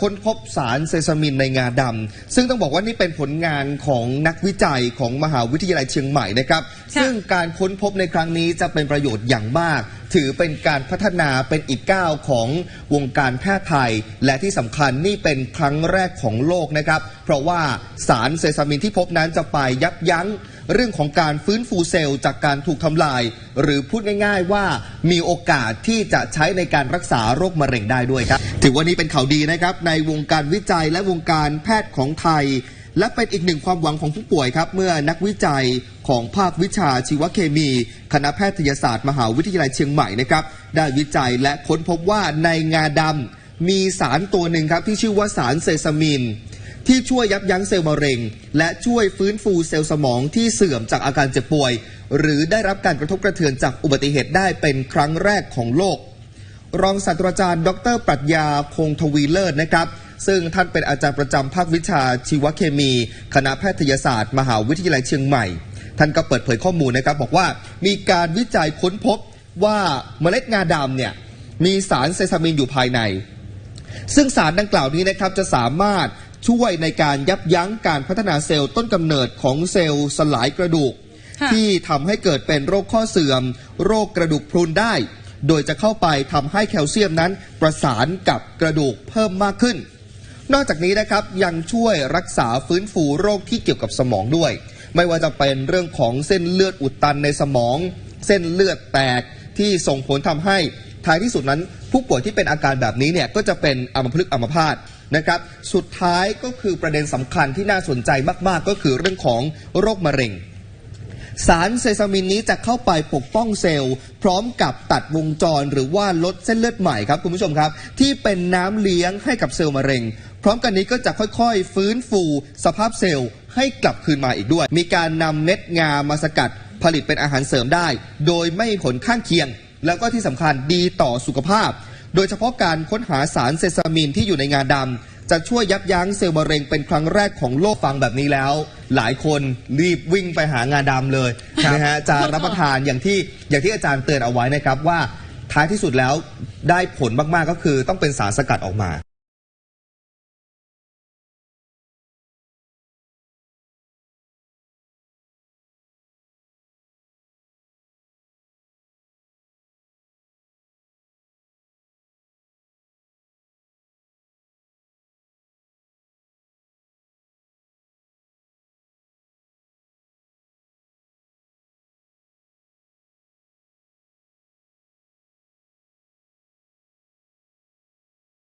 ค้นพบสารเซซามินในงาดำซึ่งต้องบอกว่านี่เป็นผลงานของนักวิจัยของมหาวิทยาลัยเชียงใหม่นะครับค่ะซึ่งการค้นพบในครั้งนี้จะเป็นประโยชน์อย่างมาก ถือเป็นการพัฒนาเป็นอีกก้าวของวงการแพทย์ไทย และที่สำคัญนี่เป็นครั้งแรกของโลกนะครับ เพราะว่าสารเซซามินที่พบนั้นจะไปยับยั้ง เรื่องของการฟื้นฟูเซลล์จากการถูกทำลาย หรือพูดง่าย ๆ ว่ามีโอกาสที่จะใช้ในการรักษาโรคมะเร็งได้ด้วยครับ ถือว่านี้เป็นข่าวดีนะครับในวงการวิจัยและวงการแพทย์ของไทย และเป็นอีกหนึ่งความหวังของผู้ป่วยครับ เมื่อนักวิจัยของภาควิชาชีวเคมี คณะแพทยศาสตร์มหาวิทยาลัยเชียงใหม่นะครับได้วิจัยและค้นพบว่าในงาดำมีสารตัวหนึ่งครับที่ชื่อว่าสารเซซามิน ที่ช่วยยับยั้งเซลล์มะเร็ง และช่วยฟื้นฟูเซลล์สมองที่เสื่อมจากอาการเจ็บป่วย หรือได้รับการกระทบกระเทือนจากอุบัติเหตุได้เป็นครั้งแรกของโลก รองศาสตราจารย์ ดร ปรัชญาคงทวีเลิศนะครับ ซึ่งท่านเป็นอาจารย์ประจำภาควิชาชีวเคมี คณะแพทยศาสตร์ มหาวิทยาลัยเชียงใหม่ ท่านก็เปิดเผยข้อมูลนะครับ บอกว่ามีการวิจัยค้นพบว่าเมล็ดงาดำเนี่ยมีสารเซซามินอยู่ภายใน ซึ่งสารดังกล่าวนี้นะครับจะสามารถ ช่วยในการยับยั้งการพัฒนาเซลล์ต้นกำเนิดของเซลล์สลายกระดูกค่ะที่ทำให้เกิดเป็นโรคข้อเสื่อม โรคกระดูกพรุนได้ โดยจะเข้าไปทำให้แคลเซียมนั้นประสานกับกระดูกเพิ่มมากขึ้น นอกจากนี้นะครับยังช่วยรักษาฟื้นฟูโรคที่เกี่ยวกับสมองด้วย ไม่ว่าจะเป็นเรื่องของเส้นเลือดอุดตันในสมอง เส้นเลือดแตกที่ส่งผลทำให้ท้ายที่สุดนั้น ผู้ป่วยที่เป็นอาการแบบนี้เนี่ยก็จะเป็นอัมพฤกษ์อัมพาต นะครับ สุดท้ายก็คือประเด็นสำคัญที่น่าสนใจมาก ๆ ก็คือเรื่องของโรคมะเร็ง สารเซซามินนี้จะเข้าไปปกป้องเซลล์ พร้อมกับตัดวงจรหรือว่าลดเส้นเลือดใหม่ครับคุณผู้ชมครับ ที่เป็นน้ำเลี้ยงให้กับเซลล์มะเร็ง พร้อมกันนี้ก็จะค่อยๆ ฟื้นฟู สภาพเซลล์ให้กลับคืนมาอีกด้วย มีการนำเม็ดงามาสกัดผลิตเป็นอาหารเสริมได้ โดยไม่ผลข้างเคียง แล้วก็ที่สำคัญดีต่อสุขภาพ โดยเฉพาะการค้นหาสารเซซามินที่อยู่ในงาดำ จะช่วยยับยั้งเซลล์มะเร็งเป็นครั้งแรกของโลกฟังแบบนี้แล้ว หลายคนรีบวิ่งไปหางาดำเลยนะฮะจะรับประทานอย่างที่อย่างที่อาจารย์เตือนเอาไว้นะครับว่าท้ายที่สุดแล้วได้ผลมากๆก็คือต้องเป็นสารสกัดออกมา